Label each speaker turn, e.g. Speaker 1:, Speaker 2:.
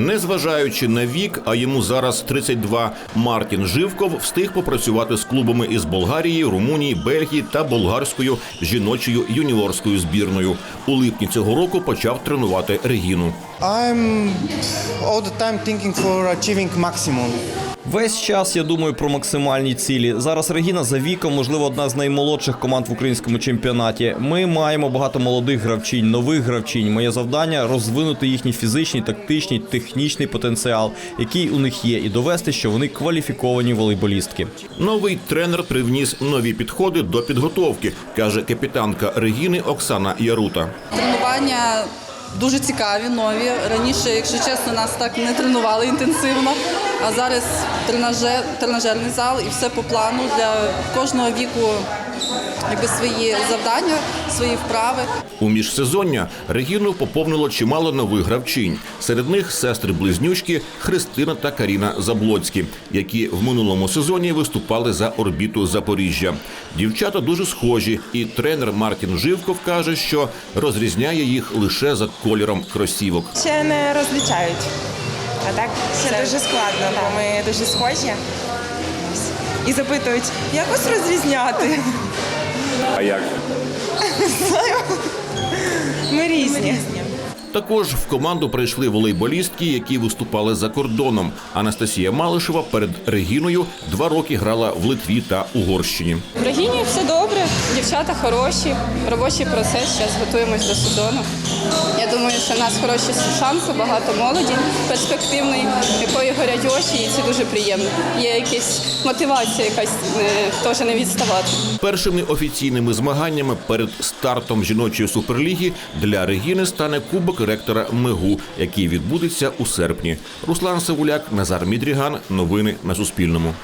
Speaker 1: Незважаючи на вік, а йому зараз 32, Мартін Живков встиг попрацювати з клубами із Болгарії, Румунії, Бельгії та болгарською жіночою юніорською збірною. У липні цього року почав тренувати Регіну.
Speaker 2: I'm all the time thinking for achieving maximum.
Speaker 3: Весь час я думаю про максимальні цілі. Зараз Регіна за віком, можливо, одна з наймолодших команд в українському чемпіонаті. Ми маємо багато молодих гравчинь, нових гравчинь. Моє завдання розвинути їхній фізичний, тактичний, технічний потенціал, який у них є, і довести, що вони кваліфіковані волейболістки.
Speaker 1: Новий тренер привніс нові підходи до підготовки, каже капітанка Регіни Оксана Ярута.
Speaker 4: Тренування дуже цікаві, нові. Раніше, якщо чесно, нас так не тренували інтенсивно. А зараз тренажер, тренажерний зал і все по плану для кожного віку якби, свої завдання, свої вправи.
Speaker 1: У міжсезоння Регіну поповнило чимало нових гравчинь. Серед них сестри-близнючки Христина та Каріна Заблоцькі, які в минулому сезоні виступали за орбіту Запоріжжя. Дівчата дуже схожі, і тренер Мартін Живков каже, що розрізняє їх лише за кольором кросівок.
Speaker 5: Ще не розлічають. А так ще дуже складно, бо ми дуже схожі. І запитують, як вас розрізняти?
Speaker 6: А як?
Speaker 5: Ми різні.
Speaker 1: Також в команду прийшли волейболістки, які виступали за кордоном. Анастасія Малишева перед Регіною два роки грала в Литві та Угорщині.
Speaker 7: В Регіні все добре, дівчата хороші, робочий процес, зараз готуємось до сезону. Я думаю, що в нас хороші шанси, багато молоді, перспективної, якої горять очі, і це дуже приємно. Є якась мотивація, якась е, теж не відставати.
Speaker 1: Першими офіційними змаганнями перед стартом жіночої суперліги для Регіни стане кубок ректора Мегу, який відбудеться у серпні. Руслан Савуляк, Назар Мідріган. Новини на Суспільному.